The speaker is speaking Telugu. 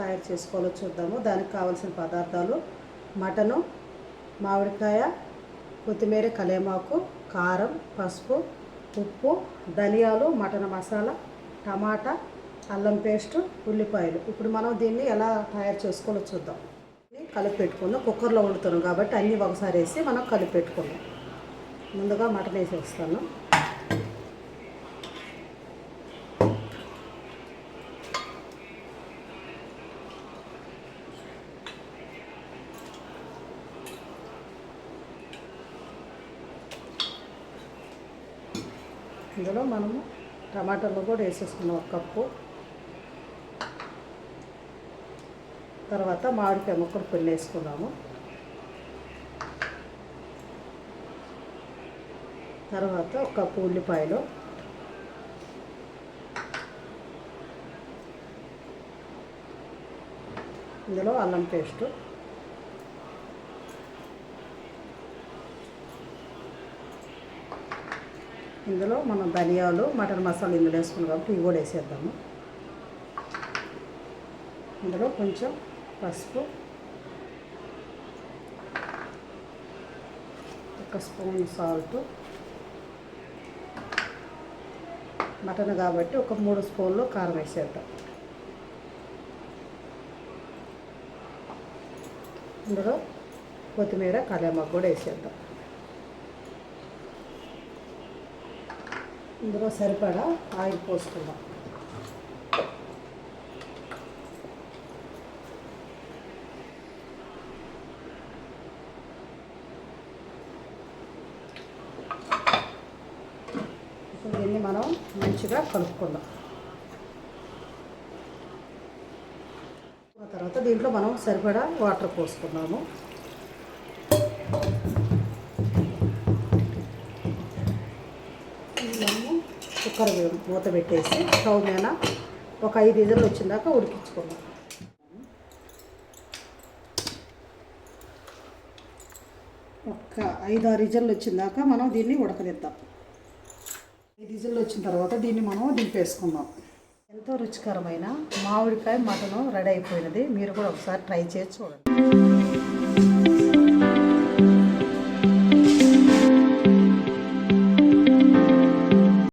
తయారు చేసుకోవాలో చూద్దాము. దానికి కావాల్సిన పదార్థాలు మటను మామిడికాయ కొత్తిమీర కలేమాకు కారం పసుపు ఉప్పు ధనియాలు మటన్ మసాలా టమాటా అల్లం పేస్ట్ ఉల్లిపాయలు. ఇప్పుడు మనం దీన్ని ఎలా తయారు చేసుకోవాలో చూద్దాం. కలిపి పెట్టుకుందాం కుక్కర్లో వండుతున్నాం కాబట్టి అన్నీ ఒకసారి వేసి మనం కలిపి పెట్టుకుందాం ముందుగా మటన్ వేసేస్తాను. ఇందులో మనము టమాటాలు కూడా వేసేసుకున్నాం ఒక కప్పు. తర్వాత మామిడికాయ ముక్కలు కొన్ని వేసుకున్నాము తర్వాత ఒక కప్పు ఉల్లిపాయలు. ఇందులో అల్లం పేస్టు. ఇందులో మనం ధనియాలు మటన్ మసాలా ఇందులో వేసుకున్నాం కాబట్టి ఇవి కూడా వేసేద్దాము. ఇందులో కొంచెం పసుపు ఒక స్పూన్ సాల్ట్ మటన్ కాబట్టి ఒక మూడు స్పూన్లు కారం వేసేద్దాం. ఇందులో కొత్తిమీర కళ్యామాకు కూడా వేసేద్దాం. ఇందులో సరిపడా ఆయిల్ పోసుకుందాం. ఇప్పుడు దీన్ని మనం మంచిగా కలుపుకుందాం. ఆ తర్వాత దీంట్లో మనం సరిపడా వాటర్ పోసుకున్నాము మనము కుక్కర్ మూత పెట్టేసి స్టవ్ మీద ఒక ఐదు ఇజలు వచ్చిందాక ఉడికించుకుందాం ఒక ఐదు ఆరు ఇజలు వచ్చిందాక మనం దీన్ని ఉడకనిద్దాం. ఐదు ఇజలు వచ్చిన తర్వాత దీన్ని మనం దింపేసుకుందాం. ఎంతో రుచికరమైన మామిడికాయ మటను రెడీ అయిపోయినది. మీరు కూడా ఒకసారి ట్రై చేసి చూడండి.